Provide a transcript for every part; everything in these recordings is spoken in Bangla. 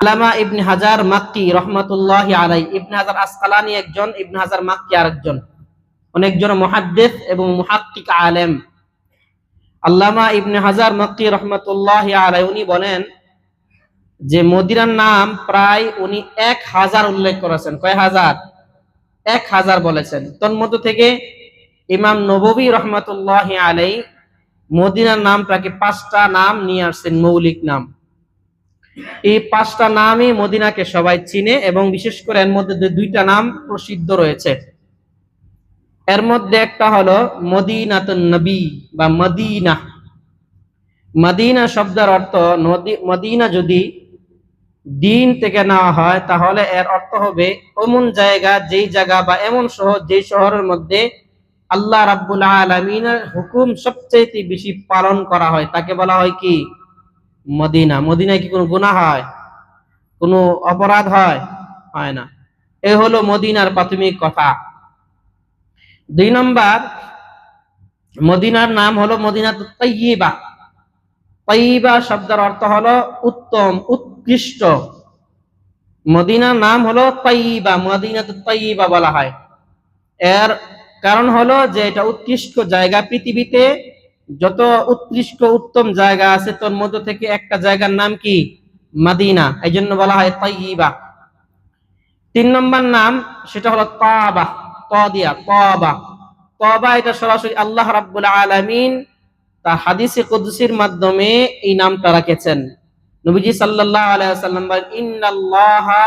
আলামা ইবনে হাজার মাক্কি রহমতুল্লাহ আলাই ইবনে হাজার আসকালানি একজন, ইবনে হাজার মাক্কি আরেকজন। অনেকজন মুহাদ্দিস এবং মুহাক্কিক আলেম। আল্লামা ইবনে হাজার মাক্কি রহমতুল্লাহ আলাই উনি বলেন যে মদিনার নাম প্রায় উনি এক হাজার উল্লেখ করেছেন। কয় হাজার? এক হাজার বলেছেন। তন্মধ্য থেকে ইমাম নববী রহমতুল্লাহ আলাই মদিনার নাম প্রায় পাঁচটা নাম নিয়ে আসছেন, মৌলিক নাম। এই পাঁচটা নামই মদিনাকে সবাই চিনে এবং বিশেষ করে এর মধ্যে দুইটা নাম প্রসিদ্ধ রয়েছে। এর মধ্যে একটা হলো মদিনাতুন নবী বা মদিনা। মদিনা শব্দের অর্থ মদিনা যদি দিন থেকে নেওয়া হয়, তাহলে এর অর্থ হবে এমন জায়গা, যেই জায়গা বা এমন শহর, যেই শহরের মধ্যে আল্লাহ রাব্বুল আলমিনের হুকুম সবচেয়ে বেশি পালন করা হয়। তাকে বলা হয় কি? মদিনা, মদিনায় কি কোনো গুণা হয়? কোনো অপরাধ হয়? হয় না। এ হলো মদিনার প্রাথমিক কথা। দুই নম্বর, মদিনার নাম হলো মদিনা তৈবা তৈবা শব্দের অর্থ হলো উত্তম, উৎকৃষ্ট। মদিনার নাম হলো তৈবা মদিনা তৈবা বলা হয়। এর কারণ হলো যে এটা উৎকৃষ্ট জায়গা পৃথিবীতে যত উৎকৃষ্ট উত্তম জায়গা আছে, তোর মধ্য থেকে একটা জায়গার নাম কি? মাদিনা। এই জন্য বলা হয় তৈবা তিন নম্বর নাম, সেটা হলো তাবা ত দিয়া তবা। তবা এটা সরাসরি আল্লাহ রাব্বুল আলামিন তার হাদিসে কুদসির মাধ্যমে এই নামটা রাখেছেন। নবীজি সাল্লাল্লাহু আলাইহি ওয়াসাল্লাম বলেন, ইন্নাল্লাহা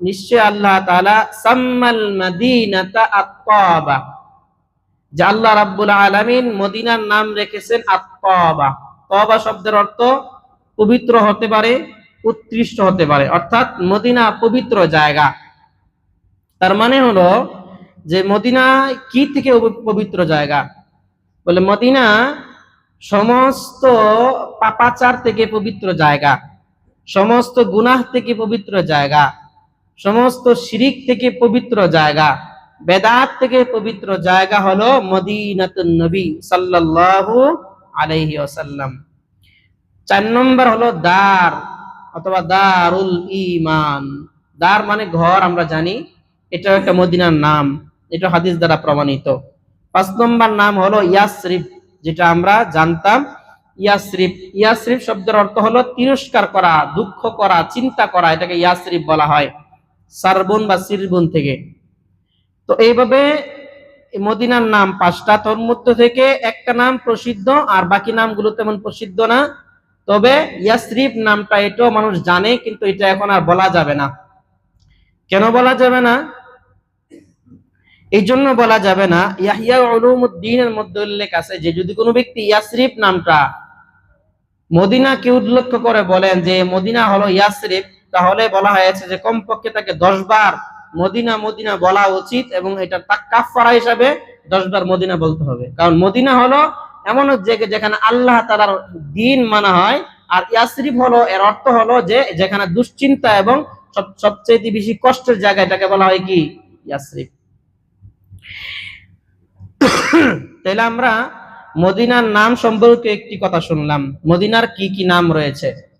নিশ্চয় আল্লাহ তাআলা, সাম্মাল মাদিনাতা আত-তাবা আল্লাহ রাব্বুল আলামিন মদিনার নাম রেখেছেন আত-তাবা তবা শব্দের অর্থ পবিত্র হতে পারে, উৎকৃষ্ট হতে পারে। অর্থাৎ মদিনা পবিত্র জায়গা। তার মানে হলো যে মদিনা কি থেকে পবিত্র জায়গা? বলে মদিনা সমস্ত পাপাচার থেকে পবিত্র জায়গা, সমস্ত গুনাহ থেকে পবিত্র জায়গা, সমস্ত শিরিক থেকে পবিত্র জায়গা বেদাত থেকে পবিত্র জায়গা হলো মদিনাতুন নবী সাল্লাল্লাহু আলাইহি ওয়াসাল্লাম। চার নম্বর হলো দার, অথবা দারুল ইমান দার মানে ঘর আমরা জানি এটা একটা মদিনার নাম, এটা হাদিস দ্বারা প্রমাণিত। পাঁচ নম্বর নাম হলো ইয়াসরিফ, যেটা আমরা জানতাম, ইয়াসরিফ। ইয়াসরিফ শব্দের অর্থ হলো তিরস্কার করা, দুঃখ করা, চিন্তা করা, এটাকে ইয়াসরিফ বলা হয়, সারবন বা সিরবন থেকে। তো এইভাবে মদিনার নাম পাঁচটা তোর মধ্য থেকে একটা নাম প্রসিদ্ধ, আর বাকি নামগুলো তেমন প্রসিদ্ধ না। তবে ইয়াসরিফ নামটা এটাও মানুষ জানে, কিন্তু এটা এখন আর বলা যাবে না। কেন বলা যাবে না? এই জন্য বলা যাবে না, ইয়াহিয়া উলুমুদ্দিনের মধ্যে উল্লেখ আছে যে, যদি কোনো ব্যক্তি ইয়াসরিফ নামটা মদিনাকে উল্লেখ করে বলেন যে, মদিনা হলো ইয়াসরিফ, তাহলে বলা হয়েছে যে কমপক্ষে তাকে দশ বার মদিনা মদিনা বলা উচিত এবং এটা কাফারা হিসাবে দশবার মদিনা বলতে হবে। কারণ মদিনা হলো এমন যেখানে আল্লাহ তালার দিন মানা হয়, আর ইয়াসরিফ হলো, এর অর্থ হলো যে যেখানে দুশ্চিন্তা এবং সব- সবচেয়ে বেশি কষ্টের জায়গা এটাকে বলা হয় কি? ইয়াসরিফ। তাহলে আমরা মদিনার নাম সম্পর্কে একটি কথা শুনলাম। মদিনার কি কি নাম রয়েছে?